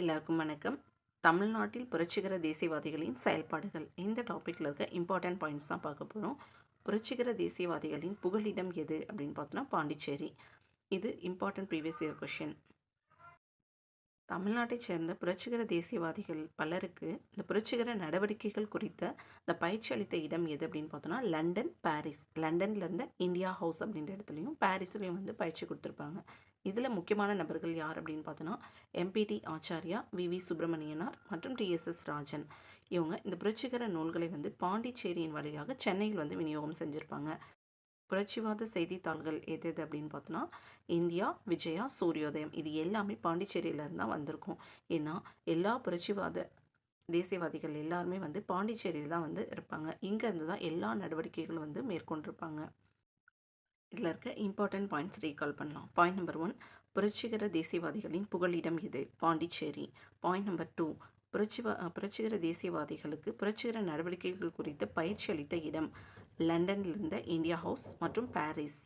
எல்லாருக்கும் வணக்கம். தமிழ்நாட்டில் புரட்சிகர தேசியவாதிகளின் செயல்பாடுகள். இந்த டாப்பிக்கில் இருக்க இம்பார்ட்டன்ட் பாயிண்ட்ஸ் தான் பார்க்க போகிறோம் புரட்சிகர தேசியவாதிகளின் புகலிடம் எது அப்படின்னு பார்த்தோன்னா பாண்டிச்சேரி. இது இம்பார்ட்டன்ட் ப்ரீவியஸ் இயர் கொஷின் தமிழ்நாட்டைச் சேர்ந்த புரட்சிகர தேசியவாதிகள் பலருக்கு இந்த புரட்சிகர நடவடிக்கைகள் குறித்த இந்த பயிற்சி அளித்த இடம் எது அப்படின்னு பார்த்தோன்னா லண்டன் பாரிஸ். லண்டனில் இருந்த இந்தியா ஹவுஸ் அப்படின்ற இடத்துலையும் பாரிஸ்லேயும் வந்து பயிற்சி கொடுத்துருப்பாங்க. இதில் முக்கியமான நபர்கள் யார் அப்படின்னு பார்த்தோன்னா MPT Acharya V V Subramanianar மற்றும் டிஎஸ்எஸ் ராஜன். இவங்க இந்த புரட்சிகர நூல்களை வந்து பாண்டிச்சேரியின் வழியாக சென்னையில் வந்து விநியோகம் செஞ்சுருப்பாங்க. புரட்சிவாத செய்தித்தாள்கள் எது எது அப்படின்னு பார்த்தோன்னா இந்தியா விஜயா சூரியோதயம் இது எல்லாமே பாண்டிச்சேரியிலேருந்து தான் வந்திருக்கும். ஏன்னா எல்லா புரட்சிவாத தேசியவாதிகள் எல்லாருமே வந்து பாண்டிச்சேரியில் தான் வந்து இருப்பாங்க. இங்கேருந்து தான் எல்லா நடவடிக்கைகளும் வந்து மேற்கொண்டிருப்பாங்க. இதில் இருக்க இம்பார்ட்டன்ட் பாயிண்ட்ஸ் ரீகால் பண்ணலாம். பாயிண்ட் நம்பர் ஒன் புரட்சிகர தேசியவாதிகளின் புகலிடம் இது பாண்டிச்சேரி. பாயிண்ட் நம்பர் டூ புரட்சிவா புரட்சிகர தேசியவாதிகளுக்கு புரட்சிகர நடவடிக்கைகள் குறித்து பயிற்சி அளித்த இடம் லண்டனில் இருந்த இந்தியா ஹவுஸ் மற்றும் பாரிஸ்.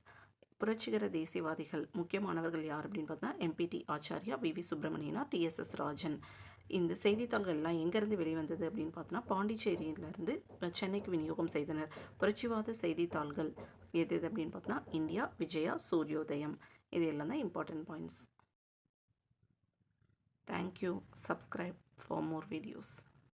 புரட்சிகர தேசியவாதிகள் முக்கியமானவர்கள் யார் அப்படின்னு பார்த்தா எம்பிடி ஆச்சாரியா வி. வி. சுப்பிரமணியனா டிஎஸ்எஸ் ராஜன். இந்த செய்தித்தாள்கள் எல்லாம் எங்கேருந்து வெளிவந்தது அப்படின்னு பார்த்தோன்னா பாண்டிச்சேரியிலேருந்து சென்னைக்கு விநியோகம் செய்தனர். புரட்சிவாத செய்தித்தாள்கள் எது எது அப்படின்னு பார்த்தோன்னா இந்தியா விஜயா சூரியோதயம். இது எல்லாம் தான் important points Thank you. Subscribe for more videos.